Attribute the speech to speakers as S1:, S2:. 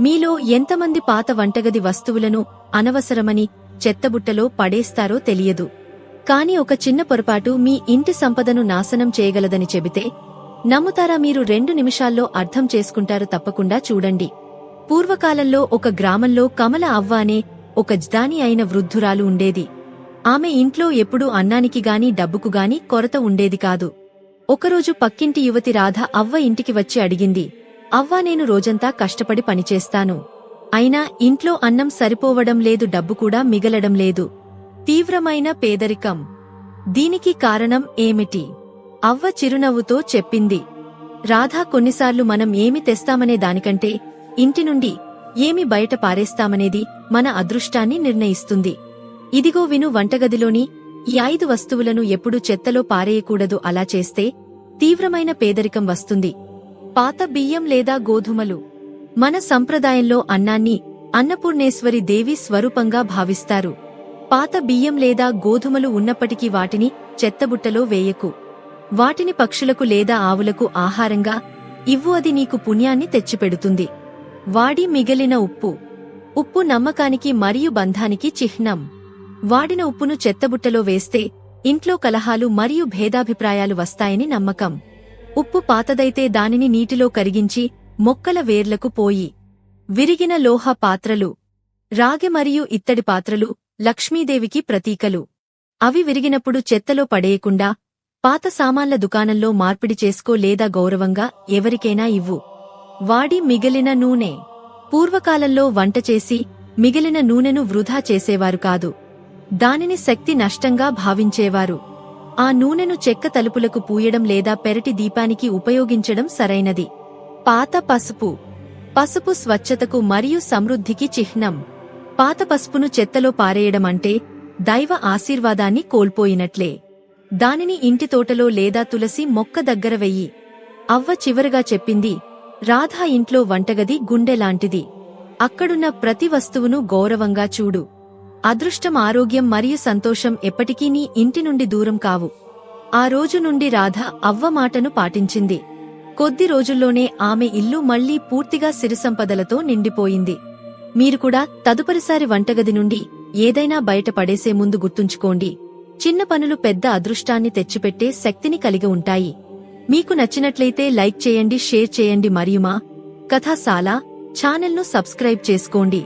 S1: మీలో ఎంతమంది పాత వంటగది వస్తువులను అనవసరమని చెత్తబుట్టలో పడేస్తారో తెలియదు. కాని ఒక చిన్న పొరపాటు మీ ఇంటి సంపదను నాశనం చేయగలదని చెబితే నమ్ముతారా మీరు రెండు నిమిషాల్లో అర్థం చేసుకుంటారు తప్పకుండా చూడండి. పూర్వకాలంలో ఒక గ్రామంలో కమల అవ్వ అనే ఒక జ్దాని అయిన వృద్ధురాలు ఉండేది. ఆమె ఇంట్లో ఎప్పుడూ అన్నానికి గాని డబ్బుకు గాని కొరత ఉండేది కాదు. ఒకరోజు పక్కింటి యువతి రాధ అవ్వ ఇంటికి వచ్చి అడిగింది అవ్వా నేను రోజంతా కష్టపడి పనిచేస్తాను. అయినా ఇంట్లో అన్నం సరిపోవడం లేదు డబ్బు కూడా మిగలడం లేదు. తీవ్రమైన పేదరికం. దీనికి కారణం ఏమిటి? అవ్వ చిరునవ్వుతో చెప్పింది. రాధా కొన్నిసార్లు మనం ఏమి తెస్తామనే దానికంటే ఇంటి నుండి ఏమి బయట పారేస్తామనేది మన అదృష్టాన్ని నిర్ణయిస్తుంది. ఇదిగో విను వంటగదిలోని ఈ ఐదు వస్తువులను ఎప్పుడు చెత్తలో పారేయకూడదు అలా చేస్తే తీవ్రమైన పేదరికం వస్తుంది. పాత బియ్యం లేదా గోధుమలు. మన సంప్రదాయంలో అన్నాన్ని అన్నపూర్ణేశ్వరి దేవి స్వరూపంగా భావిస్తారు. పాత బియ్యం లేదా గోధుమలు ఉన్నప్పటికీ వాటిని చెత్తబుట్టలో వేయకు. వాటిని పక్షులకు లేదా ఆవులకు ఆహారంగా ఇవ్వు అది నీకు పుణ్యాన్ని తెచ్చిపెడుతుంది. వాడి మిగిలిన ఉప్పు. ఉప్పు నమ్మకానికి మరియు బంధానికి చిహ్నం. వాడిన ఉప్పును చెత్తబుట్టలో వేస్తే ఇంట్లో కలహాలు మరియు భేదాభిప్రాయాలు వస్తాయని నమ్మకం. ఉప్పు పాతదైతే దానిని నీటిలో కరిగించి మొక్కల వేర్లకు పోయి విరిగిన లోహ పాత్రలు రాగి మరియు ఇత్తడి పాత్రలు లక్ష్మీదేవికి ప్రతీకలు. అవి విరిగినప్పుడు చెత్తలో పడేయకుండా పాత సామాన్ల దుకాణంలో మార్పిడి చేసుకో లేదా గౌరవంగా ఎవరికైనా ఇవ్వు. వాడి మిగిలిన నూనె. పూర్వకాలంలో వంట చేసి మిగిలిన నూనెను వృధా చేసేవారు కాదు. దానిని శక్తి నష్టంగా భావించేవారు. ఆ నూనెను చెక్క తలుపులకు పూయడం లేదా పెరటి దీపానికి ఉపయోగించడం సరైనది. పాత పసుపు. పసుపు స్వచ్ఛతకు మరియు సమృద్ధికి చిహ్నం. పాత పసుపును చెత్తలో పారేయడం అంటే దైవ ఆశీర్వాదాన్ని కోల్పోయినట్లే. దానిని ఇంటి తోటలో లేదా తులసి మొక్క దగ్గర వెయ్యి. అవ్వ చివరగా చెప్పింది రాధా ఇంట్లో వంటగది గుండెలాంటిది అక్కడున్న ప్రతి వస్తువును గౌరవంగా చూడు. అదృష్టం ఆరోగ్యం మరియు సంతోషం ఎప్పటికీ నీ ఇంటి నుండి దూరం కావు. ఆ రోజు నుండి రాధ అవ్వ మాటను పాటించింది. కొద్ది రోజుల్లోనే ఆమె ఇల్లు మళ్ళీ పూర్తిగా సిరిసంపదలతో నిండిపోయింది. మీరు కూడా తదుపరిసారి వంటగది నుండి ఏదైనా బయట పడేసే ముందు గుర్తుంచుకోండి. చిన్న పనులు పెద్ద అదృష్టాన్ని తెచ్చిపెట్టే శక్తిని కలిగి ఉంటాయి. మీకు నచ్చినట్లయితే లైక్ చేయండి షేర్ చేయండి మరియు మా కథాశాల ఛానల్ను సబ్స్క్రైబ్ చేసుకోండి.